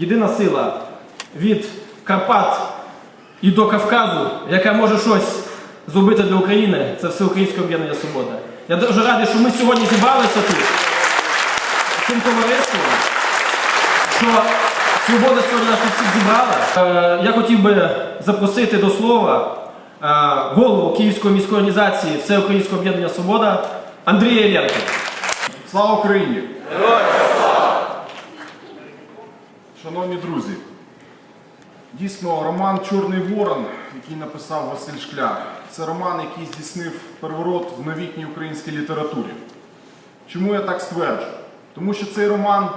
єдина сила від Карпат і до Кавказу, яка може щось зробити для України, це Всеукраїнське об'єднання Свобода. Я дуже радий, що ми сьогодні зібралися тут цим товариством, що свобода сьогодні нас тут всіх зібрала. Е, Я хотів би запросити до слова е, голову Київської міської організації Всеукраїнського об'єднання Свобода Андрія Іллєнка. Слава Україні! Шановні друзі, дійсно роман Чорний Ворон, який написав Василь Шкляр, це роман, який здійснив переворот в новітній українській літературі. Чому я так стверджую? Тому що цей роман,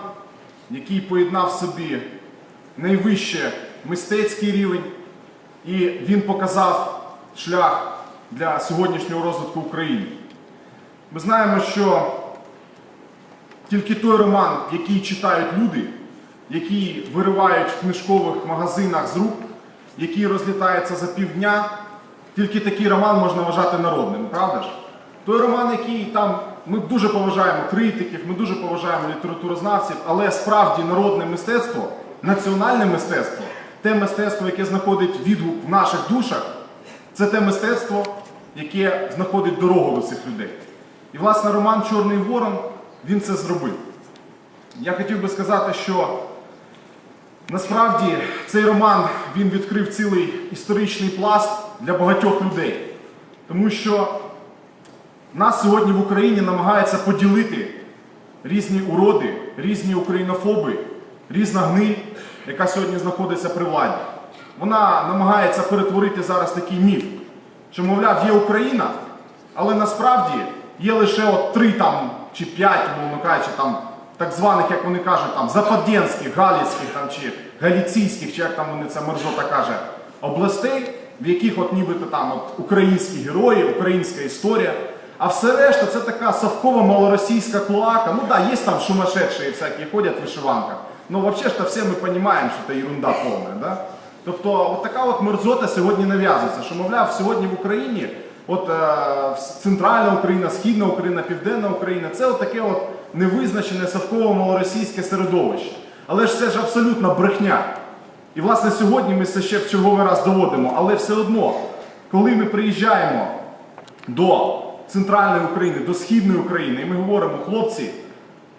який поєднав собі найвище мистецький рівень, і він показав шлях для сьогоднішнього розвитку України. Ми знаємо, що тільки той роман, який читають люди, який виривають в книжкових магазинах з рук, який розлітається за півдня, тільки такий роман можна вважати народним, правда ж? Той роман, який там ми дуже поважаємо критиків, ми дуже поважаємо літературознавців, але справді народне мистецтво, національне мистецтво, те мистецтво, яке знаходить відгук в наших душах, це те мистецтво, яке знаходить дорогу до цих людей. І, власне, роман Чорний Ворон він це зробив. Я хотів би сказати, що насправді цей роман він відкрив цілий історичний пласт для багатьох людей. Тому що нас сьогодні в Україні намагаються поділити різні уроди, різні українофоби, різна гниль, яка сьогодні знаходиться при владі. Вона намагається перетворити зараз такий міф, що, мовляв, є Україна, але насправді є лише от три там чи п'ять, мовно кажучи, там так званих, як вони кажуть, там западенських, галицьких там, чи галіційських, чи як там вони це мерзота каже, областей, в яких от нібито там от українські герої, українська історія. А все решта це така совкова малоросійська клоака. Ну да, є там сумасшедшие всякі ходять в вишиванках. Ну вообще ж то все ми розуміємо, що це ерунда повна. Да? Тобто от така от мерзота сьогодні нав'язується, що, мовляв, сьогодні в Україні, от е, центральна Україна, східна Україна, південна Україна, це от таке от невизначене совково малоросійське середовище. Але ж це ж абсолютна брехня. І власне сьогодні ми це ще в черговий раз доводимо, але все одно, коли ми приїжджаємо до центральної України, до східної України, і ми говоримо, хлопці,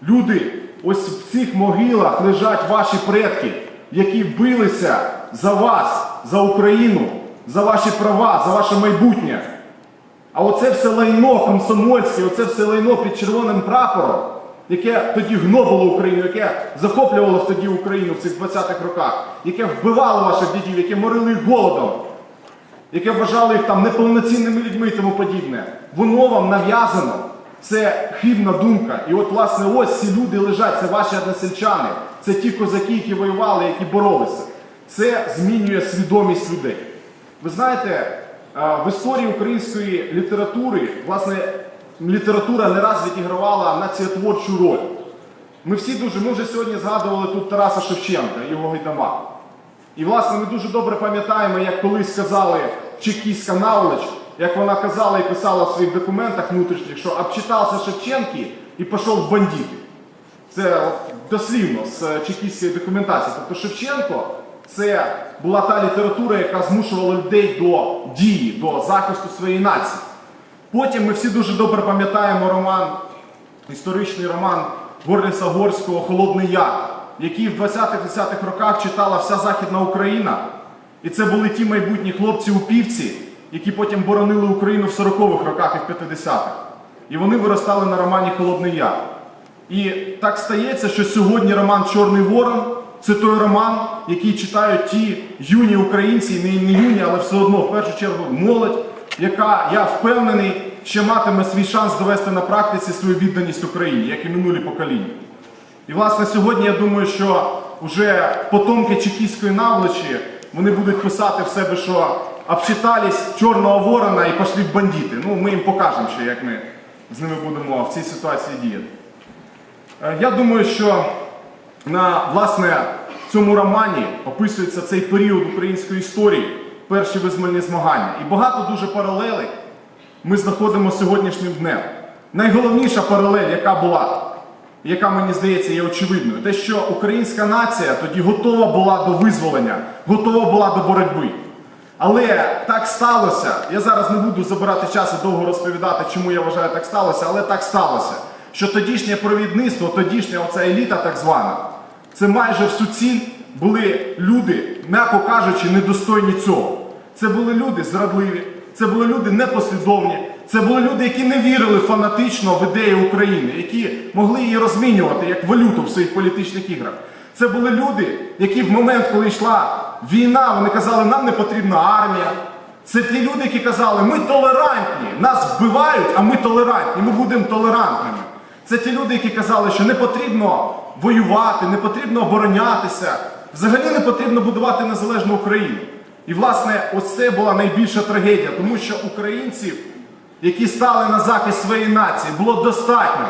люди, ось в цих могилах лежать ваші предки, які билися за вас, за Україну, за ваші права, за ваше майбутнє. А оце все лайно комсомольське, оце все лайно під червоним прапором, яке тоді гнобило Україну, яке захоплювало тоді Україну в цих 20-х роках, яке вбивало ваших дідів, яке морили їх голодом, яке вважало їх там неповноцінними людьми і тому подібне. Воно вам нав'язано. Це хибна думка. І от, власне, ось ці люди лежать, це ваші односельчани, це ті козаки, які воювали, які боролися. Це змінює свідомість людей. Ви знаєте, в історії української літератури, власне, література не раз відігравала націотворчу роль. Ми всі дуже, ми вже сьогодні згадували тут Тараса Шевченка, його гайдама. І, власне, ми дуже добре пам'ятаємо, як колись сказали чекістська наволоч, як вона казала і писала в своїх документах внутрішніх, що обчитався Шевченки і пішов в бандити. Це дослівно з чекістської документації. Тобто Шевченко це була та література, яка змушувала людей до дії, до захисту своєї нації. Потім ми всі дуже добре пам'ятаємо роман, історичний роман Горліса Горського Холодний Яр, який в 20-30-х роках читала вся Західна Україна. І це були ті майбутні хлопці-упівці, які потім боронили Україну в 40-х роках і в 50-х. І вони виростали на романі Холодний Яр. І так стається, що сьогодні роман Чорний Ворон це той роман, який читають ті юні українці, не юні, але все одно, в першу чергу, молодь, яка, я впевнений, ще матиме свій шанс довести на практиці свою відданість Україні, як і минулі покоління. І, власне, сьогодні я думаю, що вже потомки чекістської наволочі вони будуть писати в себе, що обчитались Чорного Ворона і пішли в бандити. Ну, ми їм покажемо, ще, як ми з ними будемо в цій ситуації діяти. Е, Я думаю, що на власне цьому романі описується цей період української історії, перші визвольні змагання. І багато дуже паралелей ми знаходимо сьогоднішнім днем. Найголовніша паралель, яка була яка мені здається є очевидною, те, що українська нація тоді готова була до визволення, готова була до боротьби. Але так сталося. Я зараз не буду забирати час і довго розповідати, чому я вважаю так сталося, але так сталося, що тодішнє провідництво, тодішня оця еліта так звана, це майже в суціль були люди, м'яко кажучи, недостойні цього. Це були люди зрадливі, це були люди непослідовні, це були люди, які не вірили фанатично в ідею України, які могли її розмінювати як валюту в своїх політичних іграх. Це були люди, які в момент, коли йшла війна, вони казали, нам не потрібна армія. Це ті люди, які казали, ми толерантні, нас вбивають, а ми толерантні, ми будемо толерантними. Це ті люди, які казали, що не потрібно воювати, не потрібно оборонятися, взагалі не потрібно будувати незалежну Україну. І, власне, ось це була найбільша трагедія, тому що українців, які стали на захист своєї нації, було достатньо.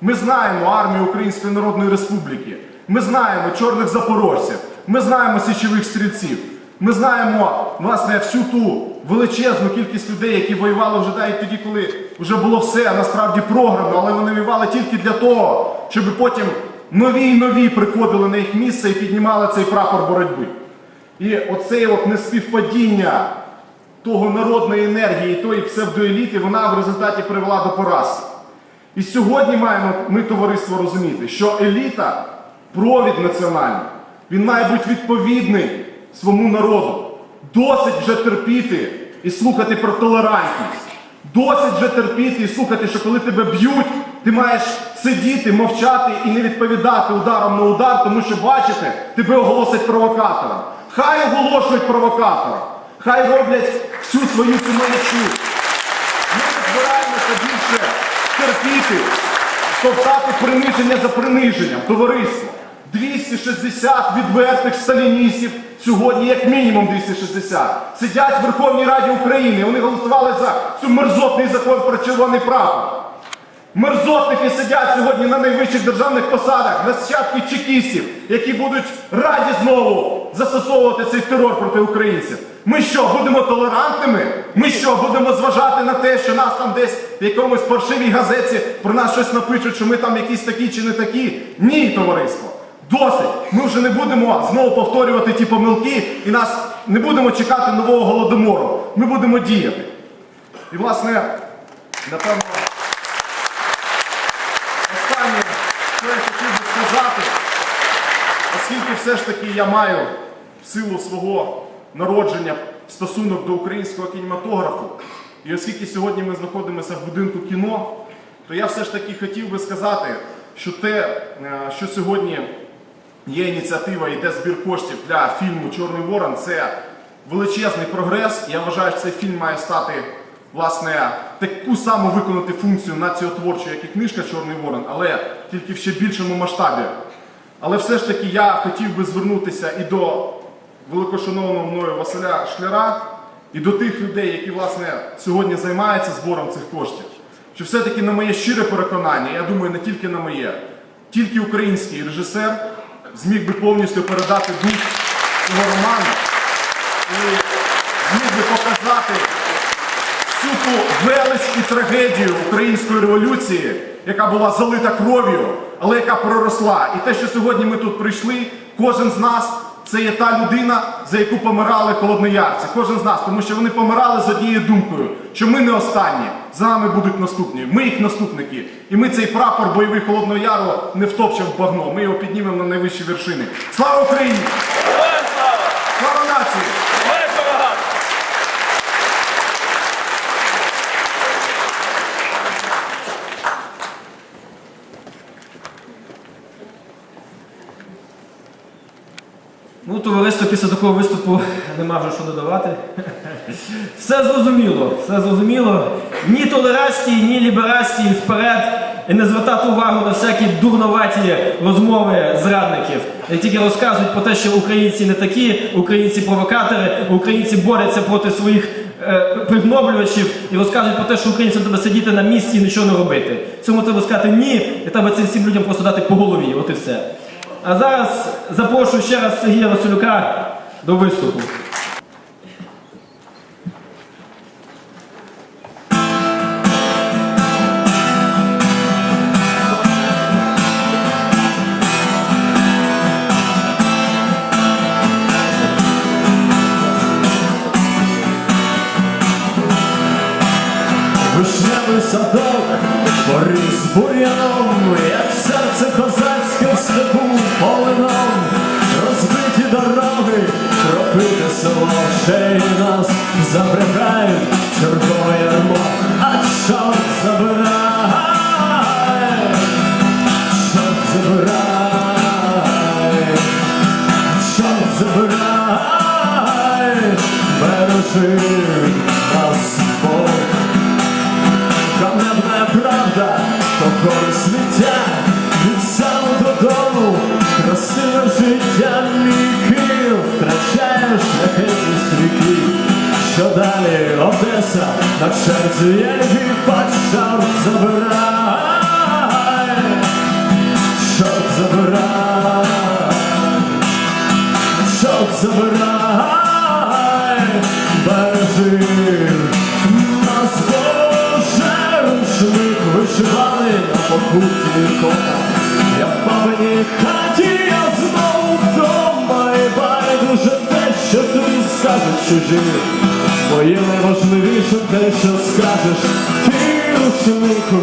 Ми знаємо армію Української Народної Республіки, ми знаємо чорних запорожців, ми знаємо січових стрільців, ми знаємо власне всю ту величезну кількість людей, які воювали вже навіть тоді, коли вже було все насправді програно, але вони воювали тільки для того, щоб потім нові і нові приходили на їх місце і піднімали цей прапор боротьби. І оце от неспівпадіння того народної енергії, тої псевдоеліти, вона в результаті привела до поразки. І сьогодні маємо ми, товариство, розуміти, що еліта, провід національний, він має бути відповідний своєму народу. Досить вже терпіти і слухати про толерантність. Досить вже терпіти і слухати, що коли тебе б'ють, ти маєш сидіти, мовчати і не відповідати ударом на удар, тому що бачите, тебе оголосять провокатором. Хай оголошують провокатором, хай роблять всю свою цю. Ми не збираємося більше терпіти, ковтати приниження за приниженням, товариство. 260 відвертих сталіністів, сьогодні як мінімум 260, сидять в Верховній Раді України. Вони голосували за цю мерзотний закон про червоний прапор. Мерзотники сидять сьогодні на найвищих державних посадах, нащадки чекістів, які будуть раді знову застосовувати цей терор проти українців. Ми що, будемо толерантними? Ми що, будемо зважати на те, що нас там десь в якомусь паршивій газеті про нас щось напишуть, що ми там якісь такі чи не такі? Ні, товариство. Досить. Ми вже не будемо знову повторювати ті помилки і нас не будемо чекати нового голодомору. Ми будемо діяти. І, власне, напевно. Останнє, що я хотів би сказати, оскільки все ж таки я маю силу свого народження стосунок до українського кінематографу, і оскільки сьогодні ми знаходимося в будинку кіно, то я все ж таки хотів би сказати, що те, е, що сьогодні є ініціатива, йде збір коштів для фільму Чорний Ворон, це величезний прогрес. Я вважаю, що цей фільм має стати власне таку саму виконати функцію націотворчу, як і книжка Чорний Ворон, але тільки в ще більшому масштабі. Але все ж таки я хотів би звернутися і до великошановного мною Василя Шкляра, і до тих людей, які власне сьогодні займаються збором цих коштів. Що все-таки на моє щире переконання, я думаю, не тільки на моє, тільки український режисер зміг би повністю передати дух цього роману і зміг би показати всю ту велич і трагедію української революції, яка була залита кров'ю, але яка проросла. І те, що сьогодні ми тут прийшли, кожен з нас це є та людина, за яку помирали холодноярці. Кожен з нас, тому що вони помирали з однією думкою, що ми не останні, за нами будуть наступні. Ми їх наступники. І ми цей прапор бойовий Холодного Яру не втопчемо в багно. Ми його піднімемо на найвищі вершини. Слава Україні! Слава! Нації! Героям перемагати! Ну, товариство після такого виступу нема вже що додавати. Все зрозуміло, все зрозуміло. Ні толерації, ні ліберації вперед. І не звертати увагу на всякі дурноваті розмови зрадників, які тільки розказують про те, що українці не такі, українці провокатори, українці борються проти своїх е, пригноблювачів і розказують про те, що українцям треба сидіти на місці і нічого не робити. Цьому треба сказати ні, і треба цим всім людям просто дати по голові. От і все. А зараз запрошую ще раз Сергія Василюка до виступу. Вишневий садок поріс бур'яном, як серце козацьке в степу полином, розбиті дороги, пропити село, ще й нас забрягають чергове Що далі Одеса, на черзі є Львів, а чорт забирає, чорт забирай, бережи нас Боже, рушник вишивали на покуті кота. Я в маминій хаті, я знову вдома, і байдуже те, що тобі скажуть чужі. Моє найважливіше те, що скажеш, ти рушник